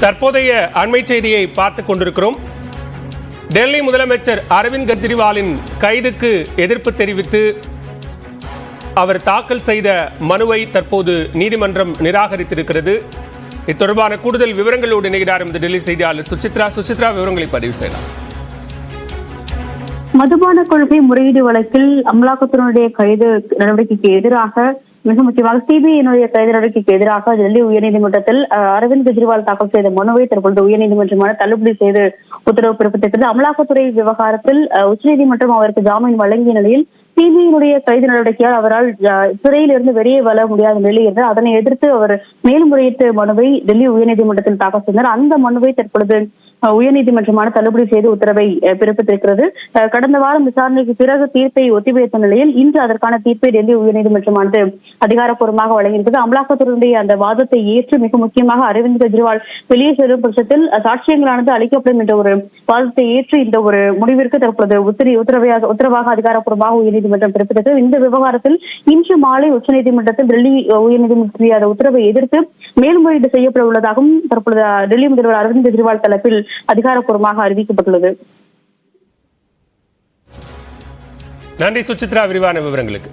தற்போதைய அண்மை செய்தியை பார்த்துக் கொண்டிருக்கிறோம். டெல்லி முதலமைச்சர் அரவிந்த் கெஜ்ரிவாலின் கைதுக்கு எதிர்ப்பு தெரிவித்து அவர் தாக்கல் செய்த மனுவை தற்போது நீதிமன்றம் நிராகரித்திருக்கிறது. இது தொடர்பான கூடுதல் விவரங்களோடு இணைகிறார் எமது டெல்லி செய்தியாளர் சுசித்ரா. சுசித்ரா விவரங்களை பதிவு செய்யலாம். மதுபான கொள்கை முறையீடு வழக்கில் அமலாக்கத்துறையினுடைய கைது நடவடிக்கைக்கு எதிராக மிக முக்கியமாக சிபிஐனுடைய கைது நடவடிக்கைக்கு எதிராக டெல்லி உயர்நீதிமன்றத்தில் அரவிந்த் கெஜ்ரிவால் தாக்கல் செய்த மனுவை தற்பொழுது உயர்நீதிமன்றமான தள்ளுபடி செய்து உத்தரவு பிறப்பித்திருக்கிறது. அமலாக்கத்துறை விவகாரத்தில் உச்சநீதிமன்றம் அவருக்கு ஜாமீன் வழங்கிய நிலையில் சிபிஐனுடைய கைது நடவடிக்கையால் அவரால் சிறையில் இருந்து வெளியே வர முடியாத நிலை என்று அதனை எதிர்த்து அவர் மேல்முறையீட்டு மனுவை டெல்லி உயர்நீதிமன்றத்தில் தாக்கல் செய்தார். அந்த மனுவை தற்பொழுது உயர்நீதிமன்றமான தள்ளுபடி செய்து உத்தரவை பிறப்பித்திருக்கிறது. கடந்த வாரம் விசாரணைக்கு பிறகு தீர்ப்பை ஒத்திவைத்த நிலையில் இன்று அதற்கான தீர்ப்பை டெல்லி உயர்நீதிமன்றமானது அதிகாரப்பூர்வமாக வழங்கியிருக்கிறது. அமலாக்கத்துறையுடைய அந்த வாதத்தை ஏற்று மிக முக்கியமாக அரவிந்த் கெஜ்ரிவால் வெளியே செல்லும் பட்சத்தில் சாட்சியங்களானது அளிக்கப்படும் என்ற ஒரு வாதத்தை ஏற்று இந்த ஒரு முடிவிற்கு தற்பொழுது உத்தரி உத்தரவையாக உத்தரவாக அதிகாரப்பூர்வமாக உயர்நீதிமன்றம் பிறப்பித்தது. இந்த விவகாரத்தில் இன்று மாலை உச்சநீதிமன்றத்தில் டெல்லி அஹ், அந்த உத்தரவை எதிர்த்து மேல்முறையீடு செய்யப்பட உள்ளதாகவும் தற்பொழுது டெல்லி முதல்வர் அரவிந்த் கெஜ்ரிவால் தரப்பில் அதிகாரப்பூர்வமாக அறிவிக்கப்பட்டுள்ளது. நன்றி சுசித்ரா. விரிவான விவரங்களுக்கு.